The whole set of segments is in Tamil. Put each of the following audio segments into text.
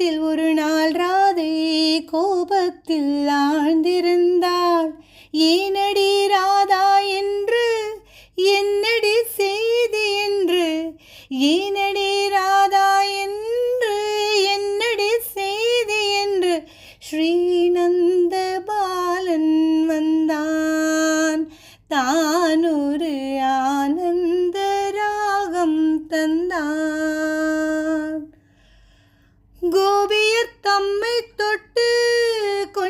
கோகுலத்தில் ஒரு நாள் ராதை கோபத்தில் ஆழ்ந்திருந்தாள். ஏனடி ராதா என்று என்னடி செய்தி என்று ஏனடி ராதா என்று என்னடி செய்தி என்று ஸ்ரீநந்த பாலன் வந்தான். தான்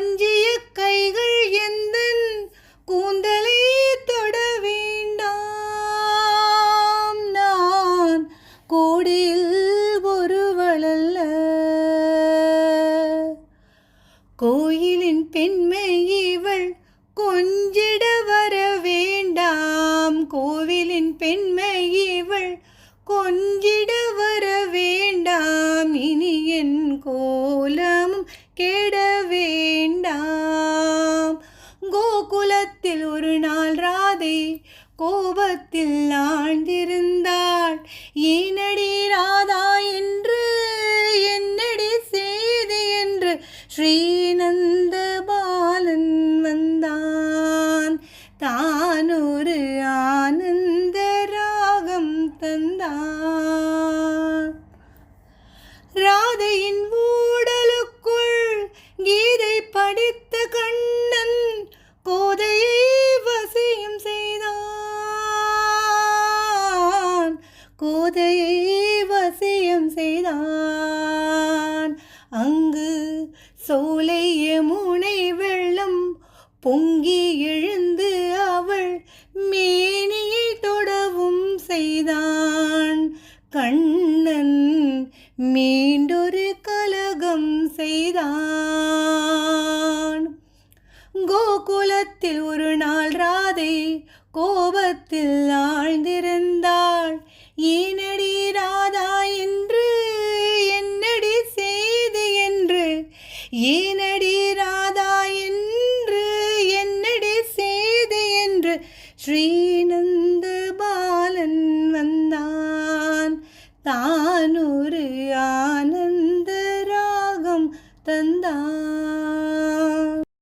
கொஞ்சிய கைகள் எந்த கூந்தலை தொட வேண்டாம். நான் கோடியில் ஒருவளல்ல. கோயிலின் பெண்மை இவள் கொஞ்சிட கோபத்தில் ஆழ்ந்திருந்தாள். ஏனடி ராதா என்று? என்னடி செய்தி என்று? ஸ்ரீநந்த பாலன் வந்தான். தான் ஒரு ஆனந்த ராகம் தந்தான். ராதையின் ஊடலும் கோதையை வசியம் செய்தான். அங்கு சோலைய முனை வெள்ளம் பொங்கி எழுந்து அவள் மேனியை தொடவும் செய்தான். கண்ணன் மீண்டொரு கலகம் செய்தான். கோகுலத்தில் ஒரு நாள் ராதை கோபத்தில் ஆழ்ந்திருந்த ஏனடி ராதா என்று என்னடி செய்து என்று? ஏனடி ராதா என்று என்னடி செய்து என்று? ஸ்ரீநந்த பாலன் வந்தான். தான் ஒரு ஆனந்த ராகம் தந்தான்.